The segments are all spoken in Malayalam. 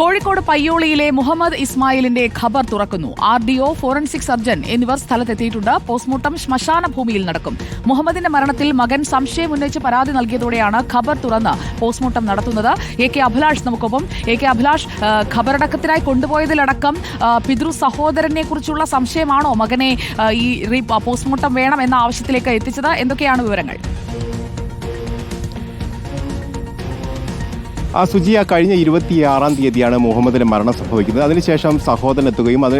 കോഴിക്കോട് പയ്യോളിയിലെ മുഹമ്മദ് ഇസ്മായിലിന്റെ ഖബർ തുറക്കുന്നു. R D O forensic surgeon എന്നിവർ സ്ഥലത്തെത്തിയിട്ടുണ്ട്. പോസ്റ്റ്മോർട്ടം ശ്മശാന ഭൂമിയിൽ നടക്കും. മുഹമ്മദിന്റെ മരണത്തിൽ മകൻ സംശയം ഉന്നയിച്ച് പരാതി നൽകിയതോടെയാണ് ഖബർ തുറന്ന് പോസ്റ്റ്മോർട്ടം നടത്തുന്നത്. എ കെ അഭിലാഷ് നമുക്കൊപ്പം. എ കെ അഭിലാഷ് ഖബറടക്കത്തിനായി കൊണ്ടുപോയതിലടക്കം പിതൃ സഹോദരനെ കുറിച്ചുള്ള സംശയമാണോ മകനെ ഈ പോസ്റ്റ്മോർട്ടം വേണം എന്ന ആവശ്യത്തിലേക്ക് എത്തിച്ചത്? എന്തൊക്കെയാണ് വിവരങ്ങൾ? ആ സുജിയ കഴിഞ്ഞ ഇരുപത്തിയാറാം തീയതിയാണ് മുഹമ്മദിന് മരണം സംഭവിക്കുന്നത് അതിനുശേഷം സഹോദരൻ എത്തുകയും അത്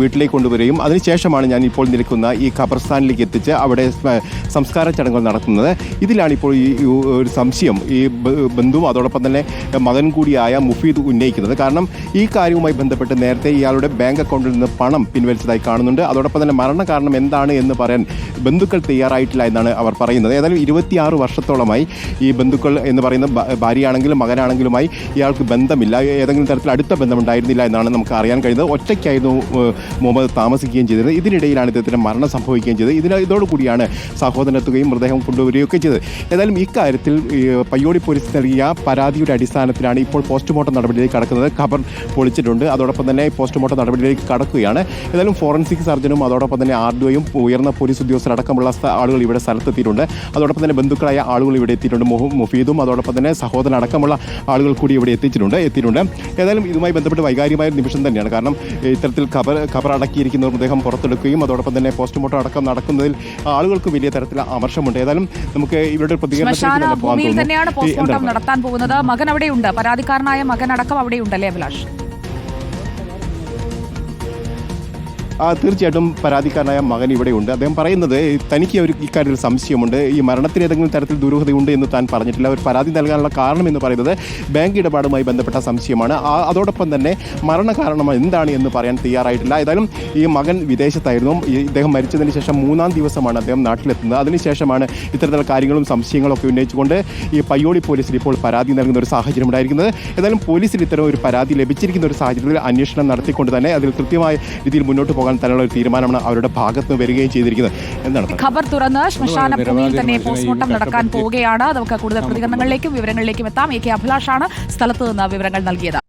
വീട്ടിലേക്ക് കൊണ്ടുവരികയും അതിനുശേഷമാണ് ഞാൻ ഇപ്പോൾ നിൽക്കുന്ന ഈ ഖബർസ്ഥാനിലേക്ക് എത്തിച്ച് അവിടെ സംസ്കാര ചടങ്ങുകൾ നടത്തുന്നത്. ഇതിലാണ് ഇപ്പോൾ ഈ ഒരു സംശയം. ഈ ബന്ധുവും അതോടൊപ്പം തന്നെ മകൻ കൂടിയായ മുഫീദ് ഉന്നയിക്കുന്നത്. കാരണം ഈ കാര്യവുമായി ബന്ധപ്പെട്ട് നേരത്തെ ഇയാളുടെ ബാങ്ക് അക്കൗണ്ടിൽ നിന്ന് പണം പിൻവലിച്ചതായി കാണുന്നുണ്ട്. അതോടൊപ്പം തന്നെ മരണ കാരണം എന്താണ് എന്ന് പറയാൻ ബന്ധുക്കൾ തയ്യാറായിട്ടില്ല എന്നാണ് അവർ പറയുന്നത്. ഏതായാലും ഇരുപത്തിയാറ് വർഷത്തോളമായി ഈ ബന്ധുക്കൾ എന്ന് പറയുന്ന ഭാര്യയാണെങ്കിലും ഭാര്യയാണെങ്കിലും മകനാണെങ്കിലുമായി ഇയാൾക്ക് ബന്ധമില്ല. ഏതെങ്കിലും തരത്തിൽ അടുത്ത ബന്ധമുണ്ടായിരുന്നില്ല എന്നാണ് നമുക്ക് അറിയാൻ കഴിയുന്നത്. ഒറ്റയ്ക്കായിരുന്നു മുഹമ്മദ് താമസിക്കുകയും ചെയ്തത്. ഇതിനിടയിലാണ് ഇദ്ദേഹത്തിന് മരണം സംഭവിക്കുകയും ചെയ്തത്. ഇതിന് ഇതോടുകൂടിയാണ് സഹോദരനെത്തുകയും മൃതദേഹം കൊണ്ടുവരികയൊക്കെ ചെയ്തത്. ഏതായാലും ഇക്കാര്യത്തിൽ പയ്യോടി പോലീസ് നൽകിയ പരാതിയുടെ അടിസ്ഥാനത്തിലാണ് ഇപ്പോൾ പോസ്റ്റ്മോർട്ടം നടപടിയിലേക്ക് കടക്കുന്നത്. ഖബർ പൊളിച്ചിട്ടുണ്ട്. അതോടൊപ്പം തന്നെ പോസ്റ്റ്മോർട്ടം നടപടിയിലേക്ക് കടക്കുകയാണ്. ഏതായാലും ഫോറൻസിക് സർജനും അതോടൊപ്പം തന്നെ ആർ ഡിഒയും ഉയർന്ന പോലീസ് ഉദ്യോഗസ്ഥരടക്കമുള്ള സ്ഥ- ആളുകൾ ഇവിടെ സ്ഥലത്തെത്തിയിട്ടുണ്ട്. അതോടൊപ്പം തന്നെ ബന്ധുക്കളായ ആളുകൾ ഇവിടെ എത്തിയിട്ടുണ്ട്. മുഫീദും അതോടൊപ്പം തന്നെ സഹോദരൻ അടക്കമുള്ള ആളുകൾ കൂടി ഇവിടെ എത്തിച്ചിട്ടുണ്ട് എത്തിയിട്ടുണ്ട്. ഏതായാലും ഇതുമായി ബന്ധപ്പെട്ട് വൈകാരികമായ നിമിഷം തന്നെയാണ്. കാരണം ഇത്തരത്തിൽ കബർ കബർ അടക്കിയിരിക്കുന്ന മൃതദേഹം പുറത്തെടുക്കുകയും അതോടൊപ്പം തന്നെ പോസ്റ്റ്മോർട്ടം അടക്കം നടക്കുന്നതിൽ ആളുകൾക്ക് വലിയ തരത്തിൽ അമർഷമുണ്ട്. ഏതായാലും നമുക്ക് ഇവരുടെ പ്രതികരണം നടത്താൻ പോകുന്നത്. മകൻ അവിടെയുണ്ട്. പരാതിക്കാരനായ മകൻ അടക്കം അവിടെയുണ്ടല്ലേ അഭിലാഷ്? തീർച്ചയായിട്ടും പരാതിക്കാരനായ മകൻ ഇവിടെയുണ്ട് അദ്ദേഹം പറയുന്നത് തനിക്ക് ഒരു ഇക്കാര്യത്തിൽ സംശയമുണ്ട്. ഈ മരണത്തിന് ഏതെങ്കിലും തരത്തിൽ ദുരൂഹതയുണ്ട് എന്ന് താൻ പറഞ്ഞിട്ടില്ല. ഒരു പരാതി നൽകാനുള്ള കാരണം എന്ന് പറയുന്നത് ബാങ്ക് ഇടപാടുമായി ബന്ധപ്പെട്ട സംശയമാണ്. അതോടൊപ്പം തന്നെ മരണകാരണം എന്താണ് എന്ന് പറയാൻ തയ്യാറായിട്ടില്ല. ഏതായാലും ഈ മകൻ വിദേശത്തായിരുന്നു. ഇദ്ദേഹം മരിച്ചതിന് ശേഷം മൂന്നാം ദിവസമാണ് അദ്ദേഹം നാട്ടിലെത്തുന്നത്. അതിനുശേഷമാണ് ഇത്തരത്തിലുള്ള കാര്യങ്ങളും സംശയങ്ങളൊക്കെ ഉന്നയിച്ചുകൊണ്ട് ഈ പയ്യോളി പോലീസിൽ ഇപ്പോൾ പരാതി നൽകുന്ന ഒരു സാഹചര്യം ഉണ്ടായിരിക്കുന്നത്. ഏതായാലും പോലീസിൽ ഇത്തരം ഒരു പരാതി ലഭിച്ചിരിക്കുന്ന ഒരു സാഹചര്യത്തിൽ അന്വേഷണം നടത്തിക്കൊണ്ട് തന്നെ അതിൽ കൃത്യമായ രീതിയിൽ മുന്നോട്ട് പോകാൻ തന്നെയുള്ള ഒരു തീരുമാനമാണ് അവരുടെ ഭാഗത്ത് നിന്ന് വരികയും ചെയ്തിരിക്കുന്നത്. എന്താണ്? ഖബർ തുറന്ന് ശ്മശാന ഭൂമിയിൽ തന്നെ പോസ്റ്റ്മോർട്ടം നടക്കാൻ പോവുകയാണ്. നമുക്ക് കൂടുതൽ പ്രതികരണങ്ങളിലേക്കും വിവരങ്ങളിലേക്കും എത്താം. എ കെ അഭിലാഷാണ് സ്ഥലത്ത് നിന്ന് വിവരങ്ങൾ നൽകിയത്.